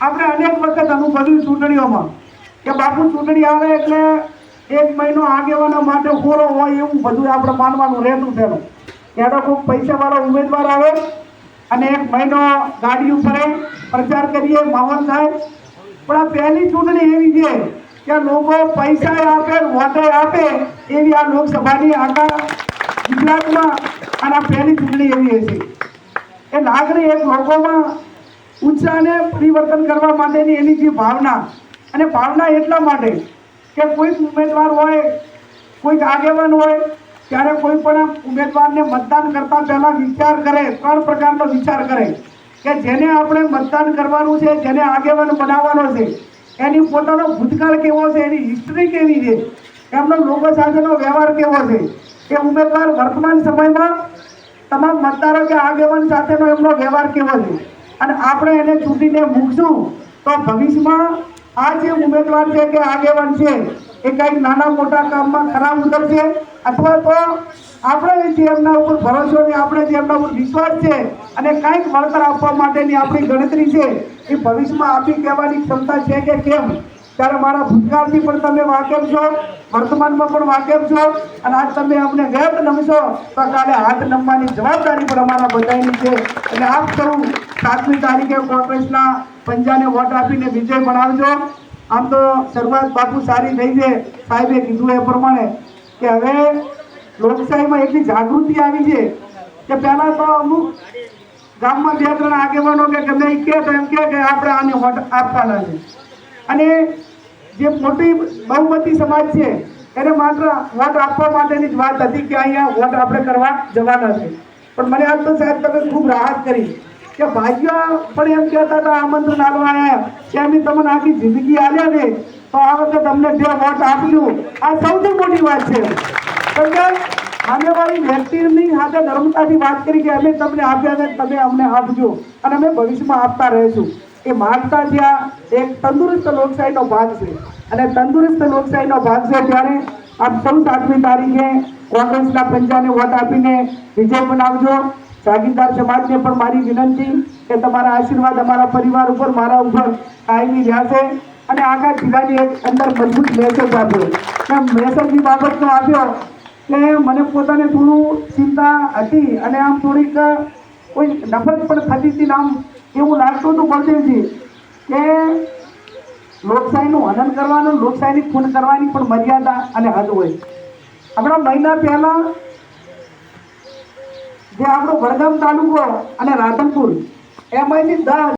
આપણે અનેક વખત અનુભવ્યું ચૂંટણીઓમાં કે બાપુ ચૂંટણી આવે એટલે એક મહિનો આગેવાનો માટે ખોરો હોય એવું બધું આપણે માનવાનું રહેતું તેનું ત્યારે ખૂબ પૈસાવાળો ઉમેદવાર આવે અને એક મહિનો ગાડી ઉપર પ્રચાર કરીએ માહોલ થાય. પણ આ પહેલી ચૂંટણી એવી છે કે લોકો પૈસા આપે વોટે આપે એવી આ લોકસભાની આખા ગુજરાતમાં અને પહેલી ચૂંટણી એવી હશે. એ લાગણી એક લોકોમાં ઉત્સાહને પરિવર્તન કરવા માટેની એની જે ભાવના અને ભાવના એટલા માટે કે કોઈક ઉમેદવાર હોય, કોઈક આગેવાન હોય, ત્યારે કોઈ પણ ઉમેદવારને મતદાન કરતા પહેલાં વિચાર કરે, ત્રણ પ્રકારનો વિચાર કરે કે જેને આપણે મતદાન કરવાનું છે, જેને આગેવાન બનાવવાનો છે, એની પોતાનો ભૂતકાળ કેવો છે, એની હિસ્ટ્રી કેવી છે, એમનો લોકો સાથેનો વ્યવહાર કેવો છે, એ ઉમેદવાર વર્તમાન સમયમાં તમામ મતદારો કે આગેવાન સાથેનો એમનો વ્યવહાર કેવો છે. અને આપણે એને ચૂંટીને મૂકશું. તો ભવિષ્યમાં આ જે ઉમેદવાર છે કે આગેવાન છે, એ કંઈક નાના મોટા કામમાં ખરાબ ઉતરશે? અથવા તો આપણે જે એમના ઉપર ભરોસો ને આપણે જે એમના ઉપર વિશ્વાસ છે, અને કંઈક વળતર આપવા માટેની આપણી ગણતરી છે, એ ભવિષ્યમાં આપી કહેવાની ક્ષમતા છે કે કેમ? ત્યારે મારા ભૂતકાળથી પણ તમે વાકેફ છો, વર્તમાનમાં પણ વાકેફ છો, અને આજ તમે અમને ગેપ નમશો, તો કાલે હાથ નમવાની જવાબદારી પણ અમારા બધાની છે. એટલે આપ સૌ સાતમી તારીખે કોંગ્રેસના પંજાને વોટ આપીને વિજય બનાવજો. આમ તો શરૂઆત બાપુ સારી થઈ છે. સાહેબે કીધું એ પ્રમાણે કે હવે લોકશાહીમાં એટલી જાગૃતિ આવી છે કે પહેલાં તો અમુક ગામમાં બે ત્રણ આગેવાનો કે ગમે તો એમ કે આપણે આને વોટ આપવાના છે. અને જે મોટી બહુમતી સમાજ છે, એને માત્ર વોટ આપવા માટેની જ વાત હતી કે અહીંયા વોટ આપણે કરવા જવાના છે. પણ મને આજ તો સાહેબ તમે ખૂબ રાહત કરી કે ભાગ્ય પણ એમ કહેતા હતા, આમંત્રણ આલવા આવ્યા કે અમે તમને આખી જિંદગી આવ્યા ને, તો આ વખતે તમને જે વોટ આપ્યું, આ સૌથી મોટી વાત છે. સામેવાળી વ્યક્તિની સાથે નર્મતાથી વાત કરી કે અમે તમને આપ્યા છે તમે અમને આપજો, અને અમે ભવિષ્યમાં આપતા રહીશું. એ માનતા જ્યાં એક તંદુરસ્ત લોકશાહીનો ભાગ છે. અને તંદુરસ્ત લોકશાહીનો ભાગ છે ત્યારે આપ સૌ સાતમી તારીખે કોંગ્રેસના પંજાને વોટ આપીને વિજય બનાવજો. જાગીરદાર સમાજને પણ મારી વિનંતી કે તમારા આશીર્વાદ અમારા પરિવાર ઉપર, મારા ઉપર કાયમી રહેશે અને આખા જિલ્લાની એક અંદર મજબૂત મેસેજ આપ્યો મેસેજની બાબતનો આપ્યો કે મને પોતાને થોડું ચિંતા હતી અને આમ થોડીક કોઈ નફરત પણ થતી હતી નામ એવું લાગતું હતું બળદેવજી કે લોકશાહીનું હનન કરવાનું, લોકશાહીની ખૂન કરવાની પણ મર્યાદા અને હદ હોય. આપણા મહિના પહેલાં જે આપણો વડગામ તાલુકો અને રાધનપુર એમાંથી દસ